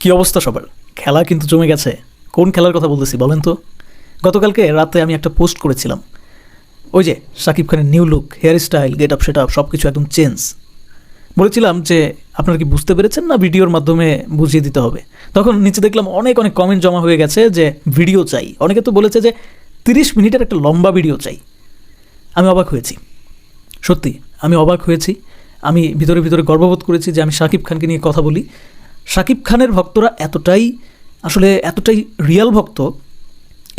কি অবস্থা সবার? খেলা কিন্তু জমে গেছে। কোন খেলার কথা বলতেছি বলেন তো? গতকালকে রাতে আমি একটা পোস্ট করেছিলাম। ওই যে সাকিব খানের new look hair style get up, set up সব কিছু একদম চেঞ্জ। বলেছিলাম যে আপনারা কি বুঝতে পেরেছেন না ভিডিওর মাধ্যমে বুঝিয়ে দিতে হবে? তখন নিচে দেখলাম অনেক অনেক কমেন্ট জমা হয়ে গেছে যে ভিডিও চাই। অনেকে তো বলেছে যে তিরিশ মিনিটের একটা লম্বা ভিডিও চাই। আমি অবাক হয়েছি। সত্যি, আমি অবাক হয়েছি। আমি ভিতরে ভিতরে গর্ববোধ করেছি যে আমি শাকিব খানকে নিয়ে কথা বলি। শাকিব খানের ভক্তরা এতটাই, আসলে এতটাই রিয়াল ভক্ত,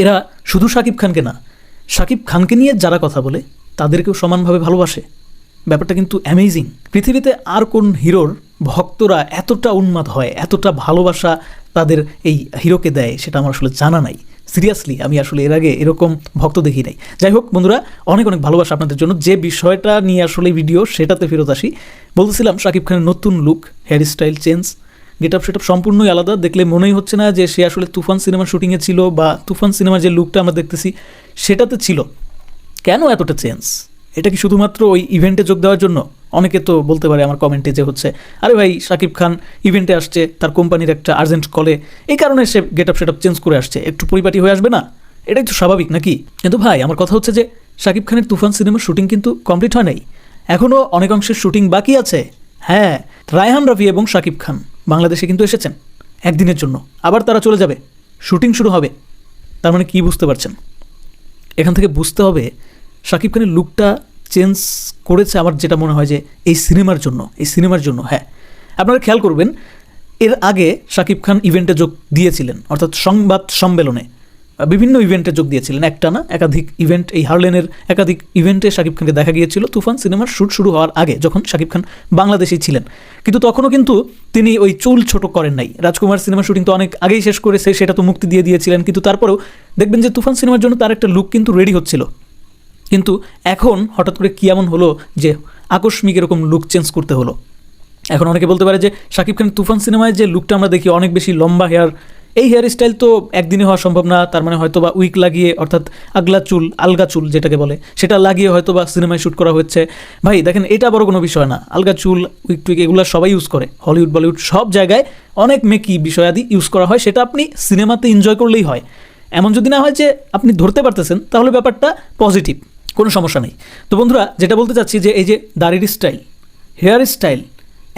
এরা শুধু শাকিব খানকে না, শাকিব খানকে নিয়ে যারা কথা বলে, তাদেরকেও সমানভাবে ভালোবাসে। ব্যাপারটা কিন্তু অ্যামেজিং পৃথিবীতে আর কোন হিরোর ভক্তরা এতটা উন্মাদ হয়, এতটা ভালোবাসা তাদের এই হিরোকে দেয়, সেটা আমার আসলে জানা নাই। সিরিয়াসলি আমি আসলে এর আগে এরকম ভক্ত দেখি নাই। যাই হোক, বন্ধুরা, অনেক অনেক ভালোবাসা আপনাদের জন্য। যে বিষয়টা নিয়ে আসলে ভিডিও সেটাতে ফেরত আসি। বলতেছিলাম, শাকিব খানের নতুন look hair style change get up setup সম্পূর্ণই আলাদা। দেখলে মনেই হচ্ছে না যে সে আসলে তুফান সিনেমার শুটিংয়ে ছিল বা তুফান সিনেমার যে লুকটা আমরা দেখতেছি, সেটাতে ছিল। কেন এতটা চেঞ্জ এটা কি শুধুমাত্র ওই ইভেন্টে যোগ দেওয়ার জন্য? অনেকে তো বলতে পারে আমার কমেন্টে যে হচ্ছে, আরে ভাই শাকিব খান ইভেন্টে আসছে, তার কোম্পানির একটা আর্জেন্ট কলে এই কারণে সে get up set up change করে আসছে। একটু পরিপাটি হয়ে আসবে না? এটাই তো স্বাভাবিক নাকি? কিন্তু ভাই, আমার কথা হচ্ছে যে শাকিব খানের তুফান সিনেমার শুটিং কিন্তু কমপ্লিট হয় নাই। এখনও অনেক অংশের শুটিং বাকি আছে। হ্যাঁ রায়হান রফি এবং শাকিব খান। বাংলাদেশে কিন্তু এসেছেন একদিনের জন্য। আবার তারা চলে যাবে। শুটিং শুরু হবে। তার মানে কী বুঝতে পারছেন? এখান থেকে বুঝতে হবে শাকিব খানের লুকটা চেঞ্জ করেছে আমার যেটা মনে হয় যে এই সিনেমার জন্য, এই সিনেমার জন্য হ্যাঁ। আপনারা খেয়াল করবেন, এর আগে শাকিব খান ইভেন্টে যোগ দিয়েছিলেন, অর্থাৎ সংবাদ সম্মেলনে। বিভিন্ন ইভেন্টে যোগ দিয়েছিলেন। একটা না একাধিক ইভেন্ট এই হারলেনের একাধিক ইভেন্টে শাকিব খানকে দেখা গিয়েছিল। তুফান সিনেমার শ্যুট শুরু হওয়ার আগে যখন শাকিব খান বাংলাদেশেই ছিলেন। কিন্তু তখনও কিন্তু তিনি ওই চুল ছোট করেন নাই। রাজকুমার সিনেমার শুটিং তো অনেক আগেই শেষ করেছে, সেটা তো মুক্তি দিয়ে দিয়েছিলেন। কিন্তু তারপরেও দেখবেন যে তুফান সিনেমার জন্য তার একটা লুক কিন্তু রেডি হচ্ছিল। কিন্তু এখন হঠাৎ করে কী এমন হলো যে আকস্মিক এরকম লুক চেঞ্জ করতে হলো। এখন অনেকে বলতে পারে যে শাকিব খান তুফান সিনেমায় যে লুকটা আমরা দেখি, অনেক বেশি লম্বা হেয়ার এই হেয়ার স্টাইল তো একদিনে হওয়া সম্ভব না, তার মানে হয়তো বা উইক লাগিয়ে, অর্থাৎ আগলা চুল, আলগা চুল যেটাকে বলে, সেটা লাগিয়ে হয়তো বা সিনেমায় শ্যুট করা হচ্ছে। ভাই, দেখেন, এটা বড় কোনো বিষয় না। আলগা চুল, উইক টুইক, এগুলো সবাই ইউজ করে। হলিউড বলিউড সব জায়গায় অনেক মেকি বিষয়াদি ইউজ করা হয়, সেটা আপনি সিনেমাতে এনজয় করলেই হয়। এমন যদি না হয় যে আপনি ধরতে পারতেছেন, তাহলে ব্যাপারটা পজিটিভ কোনো সমস্যা নেই। তো বন্ধুরা, যেটা বলতে চাচ্ছি যে এই যে দাড়ির স্টাইল হেয়ার স্টাইল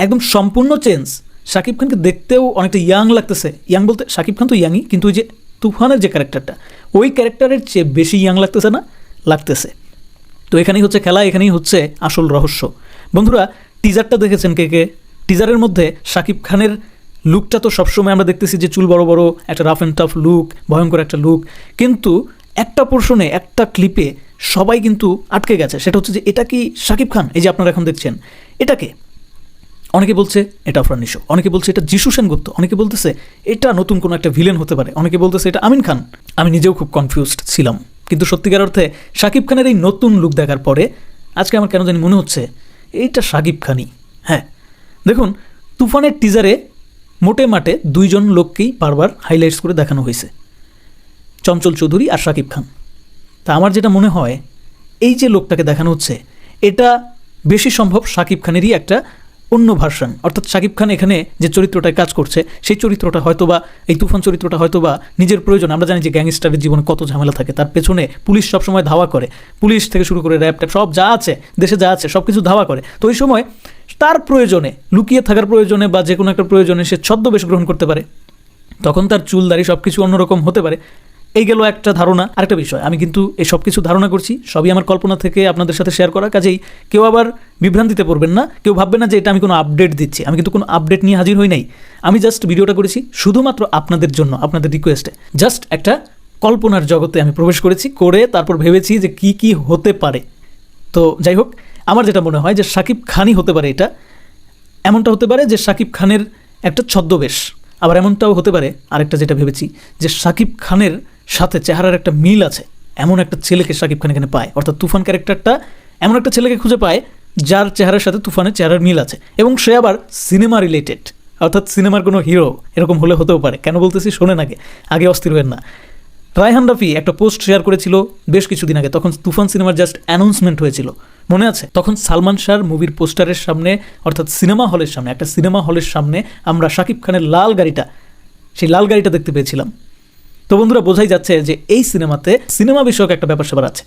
একদম সম্পূর্ণ চেঞ্জ শাকিব খানকে দেখতেও অনেকটা ইয়াং লাগতেছে। ইয়াং বলতে শাকিব খান তো ইয়াংই কিন্তু ওই যে তুফানের যে ক্যারেক্টারটা ওই ক্যারেক্টারের চেয়ে বেশি ইয়াং লাগতেছে না? লাগতেছে। তো এখানেই হচ্ছে খেলা, এখানেই হচ্ছে আসল রহস্য। বন্ধুরা টিজারটা দেখেছেন কে কে? টিজারের মধ্যে শাকিব খানের লুকটা তো সবসময় আমরা দেখতেছি যে চুল বড় বড়, একটা রাফ অ্যান্ড টাফ লুক ভয়ঙ্কর একটা লুক কিন্তু একটা পোর্শনে একটা ক্লিপে সবাই কিন্তু আটকে গেছে। সেটা হচ্ছে যে এটা কি শাকিব খান? এই যে আপনারা এখন দেখছেন। এটাকে অনেকে বলছে এটা আফরান নিশো, অনেকে বলছে এটা যিশু সেনগুপ্ত, অনেকে বলতেছে এটা নতুন কোনো একটা ভিলেন হতে পারে, অনেকে বলতেছে এটা আমিন খান। আমি নিজেও খুব কনফিউজড ছিলাম। কিন্তু সত্যিকার অর্থে শাকিব খানের এই নতুন লুক দেখার পরে আজকে আমার কেন জানি মনে হচ্ছে এইটা শাকিব খানই। হ্যাঁ দেখুন, তুফানের টিজারে মোটে মাঠে দুইজন লোককেই বারবার হাইলাইটস করে দেখানো হয়েছে। চঞ্চল চৌধুরী আর শাকিব খান। তা আমার যেটা মনে হয়, এই যে লোকটাকে দেখানো হচ্ছে, এটা বেশি সম্ভব শাকিব খানেরই একটা অন্য ভার্সন। অর্থাৎ শাকিব খান এখানে যে চরিত্রটায় কাজ করছে, সেই চরিত্রটা হয়তো বা এই তুফান চরিত্রটা হয়তো বা নিজের প্রয়োজন। আমরা জানি যে গ্যাংস্টারের জীবনে কত ঝামেলা থাকে। তার পেছনে পুলিশ সবসময় ধাওয়া করে। পুলিশ থেকে শুরু করে র্যাপ ট্যাপ সব যা আছে, দেশে যা আছে সব কিছু ধাওয়া করে। তো ওই সময় তার প্রয়োজনে, লুকিয়ে থাকার প্রয়োজনে বা যে কোনো একটা প্রয়োজনে সে ছদ্মবেশ গ্রহণ করতে পারে। তখন তার চুল দাড়ি সব কিছু অন্যরকম হতে পারে। এই গেল একটা ধারণা। আরেকটা বিষয়, আমি কিন্তু এই সব কিছু ধারণা করছি, সবই আমার কল্পনা থেকে আপনাদের সাথে শেয়ার করা। কাজেই কেউ আবার বিভ্রান্তিতে পড়বেন না, কেউ ভাববেন না যে এটা আমি কোনো আপডেট দিচ্ছি, আমি কিন্তু কোনো আপডেট নিয়ে হাজির হই নাই। আমি জাস্ট ভিডিওটা করেছি শুধুমাত্র আপনাদের জন্য, আপনাদের রিকোয়েস্টে জাস্ট একটা কল্পনার জগতে আমি প্রবেশ করেছি, করে তারপর ভেবেছি যে কি কি হতে পারে। তো যাই হোক, আমার যেটা মনে হয় যে সাকিব খানই হতে পারে এটা। এমনটা হতে পারে যে সাকিব খানের একটা ছদ্মবেশ। আবার এমনটাও হতে পারে, আরেকটা যেটা ভেবেছি, যে সাকিব খানের সাথে চেহারার একটা মিল আছে, এমন একটা ছেলেকে শাকিব খান এখানে পায়। অর্থাৎ তুফান ক্যারেক্টারটা এমন একটা ছেলেকে খুঁজে পায়, যার চেহারার সাথে তুফানের চেহারার মিল আছে। এবং সে আবার সিনেমা রিলেটেড, অর্থাৎ সিনেমার কোনো হিরো, এরকম হলে হতেও পারে। কেন বলতেছি? শোনেন আগে আগে অস্থির হবেন না। রায়হান রাফি একটা পোস্ট শেয়ার করেছিল বেশ কিছুদিন আগে, তখন তুফান সিনেমার জাস্ট অ্যানাউন্সমেন্ট হয়েছিল। মনে আছে? তখন সালমান শাহর মুভির পোস্টারের সামনে, অর্থাৎ সিনেমা হলের সামনে, একটা সিনেমা হলের সামনে আমরা শাকিব খানের লাল গাড়িটা, সেই লাল গাড়িটা দেখতে পেয়েছিলাম। তো বন্ধুরা, বোঝাই যাচ্ছে যে এই সিনেমাতে সিনেমা বিষয়ক একটা ব্যাপার স্যাপার আছে।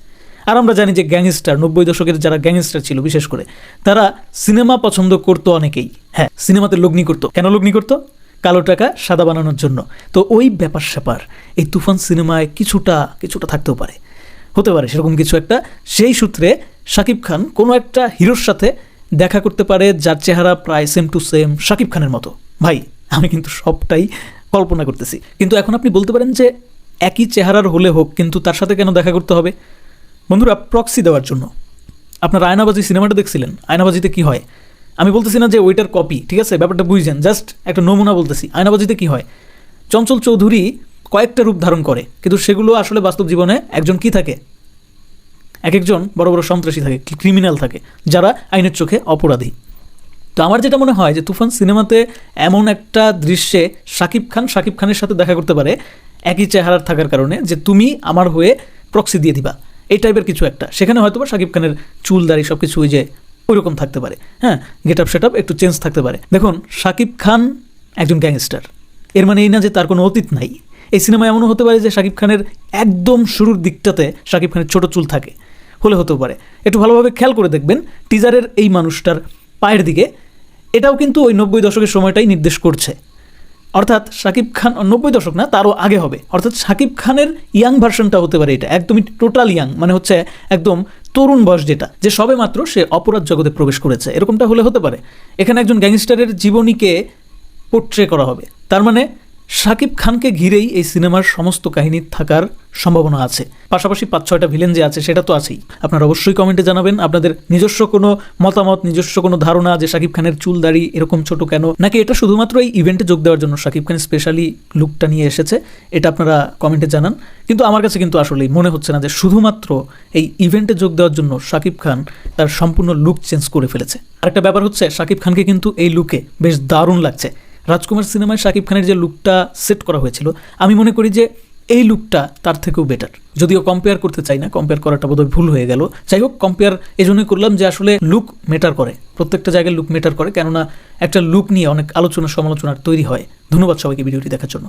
আর আমরা জানি যে গ্যাংস্টার, নব্বই দশকের যারা গ্যাংস্টার ছিল, বিশেষ করে, তারা সিনেমা পছন্দ করতো অনেকেই। হ্যাঁ সিনেমাতে লগ্নি করতো। কেন লগ্নি করতো? কালো টাকা সাদা বানানোর জন্য। তো ওই ব্যাপার স্যাপার, এই তুফান সিনেমায় কিছুটা কিছুটা থাকতেও পারে। হতে পারে, সেরকম কিছু একটা। সেই সূত্রে শাকিব খান কোনো একটা হিরোর সাথে দেখা করতে পারে, যার চেহারা প্রায় সেম টু সেম শাকিব খানের মতো। ভাই, আমি কিন্তু সবটাই কল্পনা করতেছি। কিন্তু এখন আপনি বলতে পারেন যে একই চেহারার হলে হোক, কিন্তু তার সাথে কেন দেখা করতে হবে? বন্ধুরা প্রক্সি দেওয়ার জন্য। আপনার আয়নাবাজি সিনেমাটা দেখছিলেন, আয়নাবাজিতে কি হয়? আমি বলতেছি না যে ওইটার কপি ঠিক আছে? ব্যাপারটা বুঝছেন জাস্ট একটা নমুনা বলতেছি, আয়নাবাজিতে কি হয়? চঞ্চল চৌধুরী কয়েকটা রূপ ধারণ করে, কিন্তু সেগুলো আসলে বাস্তব জীবনে একজন কি থাকে? এক একজন বড় বড় সন্ত্রাসী থাকে, ক্রিমিনাল থাকে, যারা আইনের চোখে অপরাধী। তো আমার যেটা মনে হয় যে তুফান সিনেমাতে এমন একটা দৃশ্যে শাকিব খান শাকিব খানের সাথে দেখা করতে পারে, একই চেহারার থাকার কারণে যে তুমি আমার হয়ে প্রক্সি দিয়ে দিবা। এই টাইপের কিছু একটা। সেখানে হয়তো বা শাকিব খানের চুল, দাড়ি সব কিছু ওই যে ওইরকম থাকতে পারে। হ্যাঁ গেট আপ সেট আপ একটু চেঞ্জ থাকতে পারে। দেখুন, শাকিব খান একজন গ্যাংস্টার এর মানে এই না যে তার কোনো অতীত নাই। এই সিনেমা এমনও হতে পারে যে শাকিব খানের একদম শুরুর দিকটাতে শাকিব খানের ছোট চুল থাকে। হলে হতেও পারে। একটু ভালোভাবে খেয়াল করে দেখবেন টিজারের এই মানুষটার পায়ের দিকে এটাও কিন্তু ওই নব্বই দশকের সময়টাই নির্দেশ করছে। অর্থাৎ শাকিব খান নব্বই দশক না, তারও আগে হবে। অর্থাৎ শাকিব খানের ইয়াং ভার্সনটা হতে পারে এটা, একদমই টোটাল ইয়াং মানে হচ্ছে একদম তরুণ বয়স যেটা, যে সবে মাত্র সে অপরাধ জগতে প্রবেশ করেছে। এরকমটা হলে হতে পারে। এখানে একজন গ্যাংস্টারের জীবনীকে পোট্রে করা হবে। তার মানে শাকিব খানকে ঘিরেই এই সিনেমার সমস্ত কাহিনী থাকার সম্ভাবনা আছে। পাশাপাশি পাঁচ ছয়টা ভিলেন যে আছে, সেটা তো আছেই। আপনারা অবশ্যই কমেন্টে জানাবেন, আপনাদের নিজস্ব কোনো মতামত, নিজস্ব কোনো ধারণা যে শাকিব খানের চুল দাড়ি এরকম ছোট কেন? নাকি এটা শুধুমাত্র এই ইভেন্টে যোগ দেওয়ার জন্য শাকিব খান স্পেশালি লুকটা নিয়ে এসেছে? এটা আপনারা কমেন্টে জানান। কিন্তু আমার কাছে কিন্তু আসলেই মনে হচ্ছে না যে শুধুমাত্র এই ইভেন্টে যোগ দেওয়ার জন্য শাকিব খান তার সম্পূর্ণ লুক চেঞ্জ করে ফেলেছে। আরেকটা ব্যাপার হচ্ছে, শাকিব খানকে কিন্তু এই লুকে বেশ দারুণ লাগছে। রাজকুমার সিনেমায় শাকিব খানের যে লুকটা সেট করা হয়েছিল, আমি মনে করি যে এই লুকটা তার থেকেও বেটার যদিও কম্পেয়ার করতে চাই না কম্পেয়ার করাটা বোধহয় ভুল হয়ে গেল। যাই হোক কম্পেয়ার এই জন্যই করলাম যে আসলে লুক মেটার করে। প্রত্যেকটা জায়গায় লুক মেটার করে, কেননা একটা লুক নিয়ে অনেক আলোচনা সমালোচনার তৈরি হয়। ধন্যবাদ সবাইকে ভিডিওটি দেখার জন্য।